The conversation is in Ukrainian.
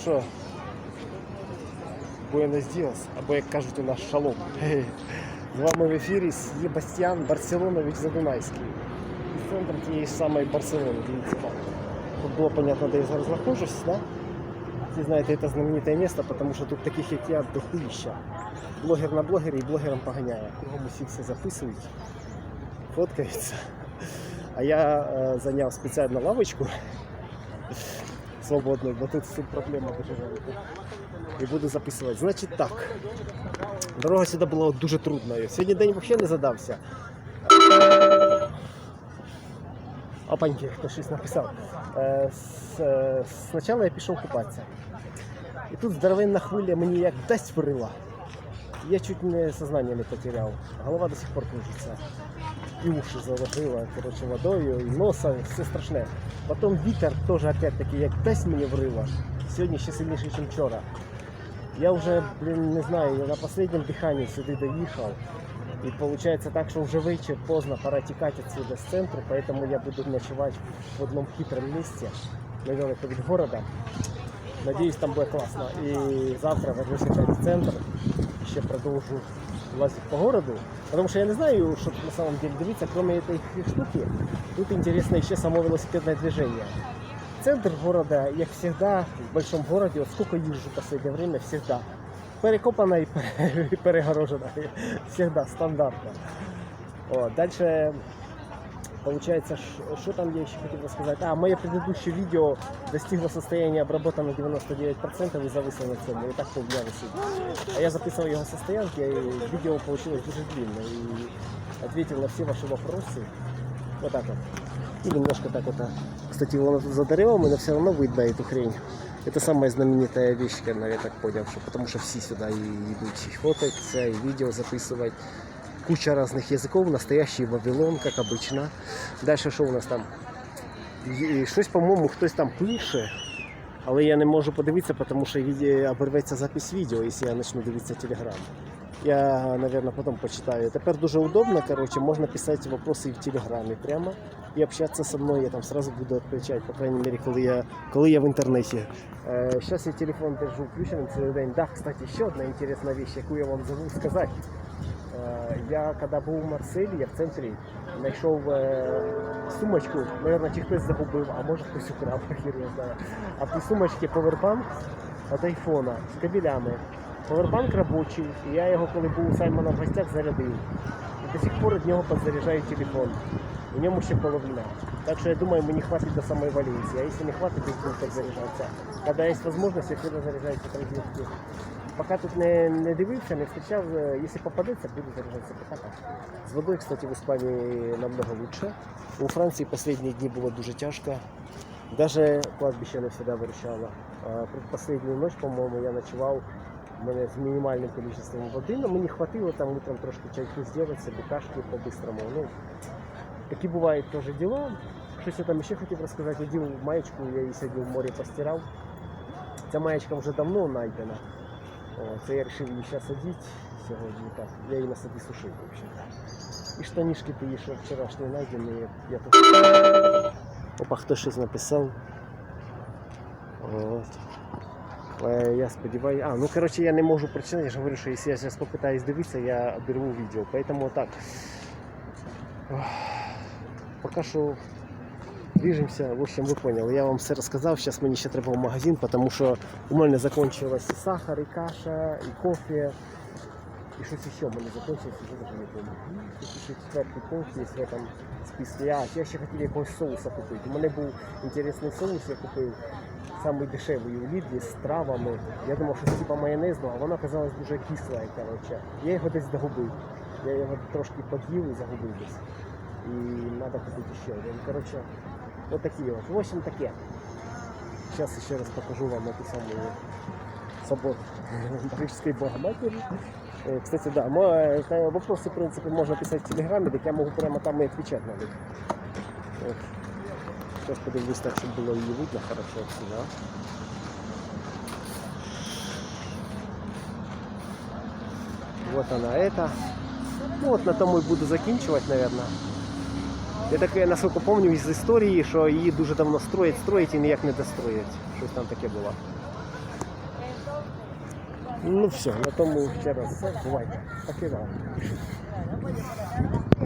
що, Буенос Діас, або як кажуть у нас шалом. Хе-хе. З вами в ефірі Єбастьян Барселонович Задунайський. Із центру тієї ж самої Барселони, дивіться так. Тут було понятно, де я зараз знаходжусь, да? Всі знаєте, це знамените місце, тому що тут таких, як я, дохуїща. Блогер на блогері і блогером поганяє. Кругом усі все записують, фоткаються. А я е, зайняв спеціальну лавочку Свободну, бо тут проблема дуже велика. І буду записувати. Значить так. Дорога сюди була дуже трудною. Сьогодні день взагалі не задався. Опаньки, хто щось написав. Е, е, Спочатку я пішов купатися. І тут здоровенна хвиля мені як дасть врила. Я чуть не сознання не потеряв. Голова до сих пор кружиться. І уші заложила коротше, водою, і носа, все страшне. Потім вітер теж опять-таки як дасть мені врила. Сьогодні ще сильніше, ніж вчора. Я вже, блін, не знаю, я на останньому диханні сюди доїхав. І виходить так, що вже вечір, поздно, пора тікати отсюда з центру, поэтому я буду ночевать в одном хитром месте, недалеко від города. Надеюсь, там буде класно. І завтра вернусь опять в центр, ще продовжу лазити по городу. Потому что я не знаю, что на самом деле дивиться, кроме этой штуки, тут интересно еще само велосипедное движение. Центр города, як всегда, в большом городе, вот сколько езжу в последнее время, всегда перекопана и пере- и перегорожена. Всегда, стандартно. О, дальше, получается, что там я еще хотел рассказать? А, мое предыдущее видео достигло состояния обработано 99% и зависло на цьому. И так полдня. А я записывал его со стоянки, и видео получилось дуже длинное. И ответил на все ваши вопросы. Вот так вот. И немножко так вот. а. Кстати, вон тут за деревом, но все равно видно эту хрень. Это самая знаменитая вещь, наверное, я так понял, что потому что все сюда и идут и фотаться, и видео записывать. Куча разных языков, настоящий Вавилон, как обычно. Дальше що у нас там? Є- Щось, по-моєму, хтось там пише, але я не можу подивитися, тому що відео- обірветься запис відео, якщо я почну дивитися телеграм. Я, наверное, потом почитаю. Тепер дуже удобно, короче, можно писать вопросы и в Телеграме прямо и общаться со мной. Я там сразу буду отвечать, по крайней мере, коли я, коли я в интернете. Э, сейчас я телефон держу включенным целый день. Да, кстати, еще одна интересная вещь, яку я вам забув сказать. Е, Я коли був у Марселі, я в центрі знайшов е, сумочку, мабуть, чи хтось загубив, а може хтось украв, хір я знаю. А в тій сумочці повербанк від айфона з кабелями. Повербанк робочий, і я його, коли був у Саймона в гостях, зарядив. І до сих пор від нього підзаряджаю телефон. У ньому ще половина. Так що я думаю, мені хватить до самої Валенсії. А якщо не хватить, то буду так заряджатися. Коли є можливість, я всегда заряджаюся транзитки. Поки тут не, не дивився, не зустрічав, е, якщо попадеться, буду заряджатися. Пока так. З водою, кстати, в Іспанії намного лучше. У Франції останні дні було дуже тяжко. Даже кладбище не всегда выручало. А предпоследнюю ночь, по-моему, я ночевал у мене з мінімальним количеством води, але мені хватило там утром трошки чайку зробити, собі кашки по-бистрому. Ну, такі бувають теж діла. Щось я там ще хотів розказати. Одів маєчку, я її сьогодні в морі постирав. Ця маєчка вже давно знайдена. О, це я вирішив її зараз одіти сьогодні. Так. Я її на собі сушив взагалі. І штанішки ті, що вчорашні знайдені, я тут. Опа, хто щось написав. От. Е, Я сподіваюся. А, ну коротше, я не можу прочитати, я ж говорю, що якщо я зараз попитаюсь дивитися, я обірву відео. Поэтому так. Поки що движемося. В общем, ви поняли. Я вам все розказав. Зараз мені ще треба в магазин, тому що у мене закінчилось і сахар, і каша, і кофе. І щось ще в мене закінчилось, вже даже не. Тут ще четвертий пункт є в этом списку. А, я ще хотів якогось соуса купити. У мене був інтересний соус, я купив самий дешевий у Лідлі з травами. Я думав, що це типа майонезного, а воно оказалось дуже кисле, коротше. Я його десь загубив. Я його трошки под'їв і загубив десь. І треба купити ще один. Коротше, от от. В общем, таке. Зараз ще раз покажу вам эту самую собор Парижской Богоматери. Э, Кстати, да, мо- это вопросы, в принципе, можно писать в Телеграме, так я могу прямо там и отвечать на них. Вот. Сейчас подивлюсь так, чтобы было ее видно хорошо отсюда. Вот она это. Ну, вот на тому і буду закінчувати, наверное. Я так, я, наскільки пам'ятаю з історії, що її дуже давно строять, строять і ніяк не достроять. Щось там таке було. Ну все, на тому ще раз. Бувайте. Покидав.